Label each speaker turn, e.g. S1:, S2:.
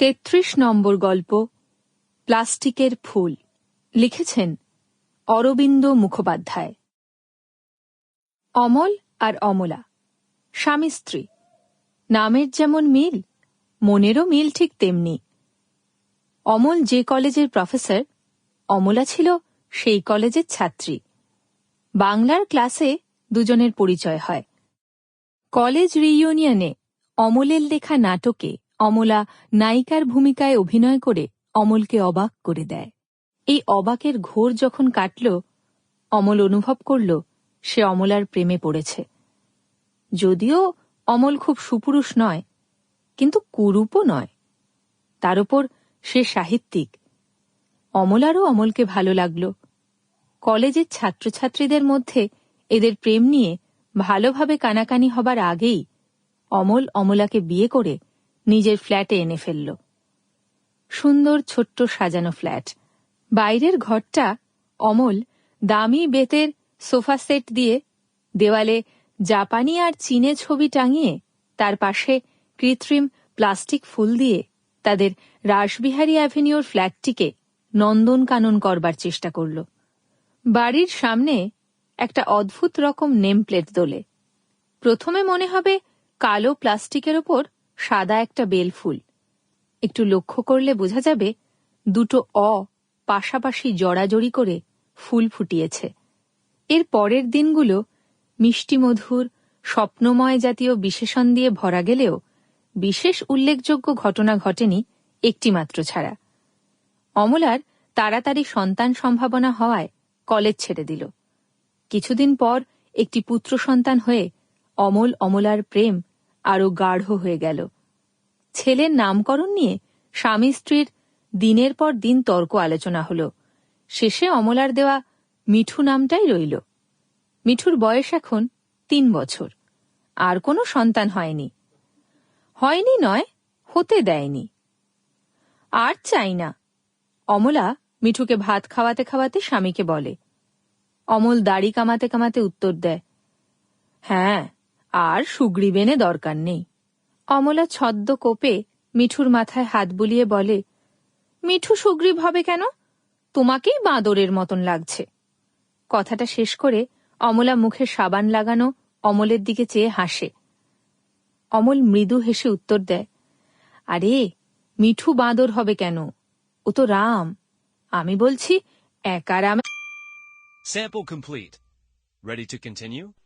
S1: তেত্রিশ নম্বর গল্প, প্লাস্টিকের ফুল, লিখেছেন অরবিন্দ মুখোপাধ্যায়। অমল আর অমলা, স্বামী স্ত্রী, নামের যেমন মিল, মনেরও মিল ঠিক তেমনি। অমল যে কলেজের প্রফেসর, অমলা ছিল সেই কলেজের ছাত্রী। বাংলার ক্লাসে দুজনের পরিচয় হয়। কলেজ রিইউনিয়নে অমলের লেখা নাটকে অমলা নায়িকার ভূমিকায় অভিনয় করে অমলকে অবাক করে দেয়। এই অবাকের ঘোর যখন কাটল, অমল অনুভব করল, সে অমলার প্রেমে পড়েছে। যদিও অমল খুব সুপুরুষ নয়, কিন্তু কুরূপও নয়। তার উপর সে সাহিত্যিক। অমলারও অমলকে ভালো লাগল। কলেজের ছাত্রছাত্রীদের মধ্যে এদের প্রেম নিয়ে ভালোভাবে কানাকানি হবার আগেই অমল অমলাকে বিয়ে করে নিজের ফ্ল্যাটে এনে ফেলল। সুন্দর ছোট্ট সাজানো ফ্ল্যাট। বাইরের ঘরটা অমল, দামি বেতের সোফা সেট দিয়ে দেওয়ালে জাপানি আর চীনে ছবি টাঙিয়ে তার পাশে কৃত্রিম প্লাস্টিক ফুল দিয়ে তাদের রাসবিহারী অ্যাভিনিউর ফ্ল্যাটটিকে নন্দনকানন করবার চেষ্টা করল। বাড়ির সামনে একটা অদ্ভুত রকম নেম প্লেট দোলে। প্রথমে মনে হবে কালো প্লাস্টিকের ওপর সাদা একটা বেল ফুল। একটু লক্ষ্য করলে বোঝা যাবে, দুটো অ পাশাপাশি জড়াজড়ি করে ফুল ফুটিয়েছে। এর পরের দিনগুলো মিষ্টি মধুর, স্বপ্নময় জাতীয় বিশেষণ দিয়ে ভরা গেলেও বিশেষ উল্লেখযোগ্য ঘটনা ঘটেনি একটিমাত্র ছাড়া। অমলার তাড়াতাড়ি সন্তান সম্ভাবনা হওয়ায় কলেজ ছেড়ে দিল। কিছুদিন পর একটি পুত্র সন্তান হয়ে অমল অমলার প্রেম আরও গাঢ় হয়ে গেল। ছেলের নামকরণ নিয়ে স্বামী স্ত্রীর দিনের পর দিন তর্ক আলোচনা হল। শেষে অমলার দেওয়া মিঠু নামটাই রইল। মিঠুর বয়স এখন তিন বছর। আর কোনো সন্তান হয়নি। হয়নি নয়, হতে দেয়নি। আর চাই না। অমলা মিঠুকে ভাত খাওয়াতে খাওয়াতে স্বামীকে বলে। অমল দাড়ি কামাতে কামাতে উত্তর দেয় হ্যাঁ আর সুগ্রীবেনে দরকার নেই। অমলা ছদ্ম কোপে মিঠুর মাথায় হাত বুলিয়ে বলে, মিঠু সুগ্রীব হবে কেন? তোমাকেই বাঁদরের মতন লাগছে। কথাটা শেষ করে অমলা মুখে সাবান লাগানো অমলের দিকে চেয়ে হাসে। অমল মৃদু হেসে উত্তর দেয়, আরে, মিঠু বাঁদর হবে কেন? ও তো রাম। আমি বলছি একা Ram
S2: Sample complete. Ready to continue?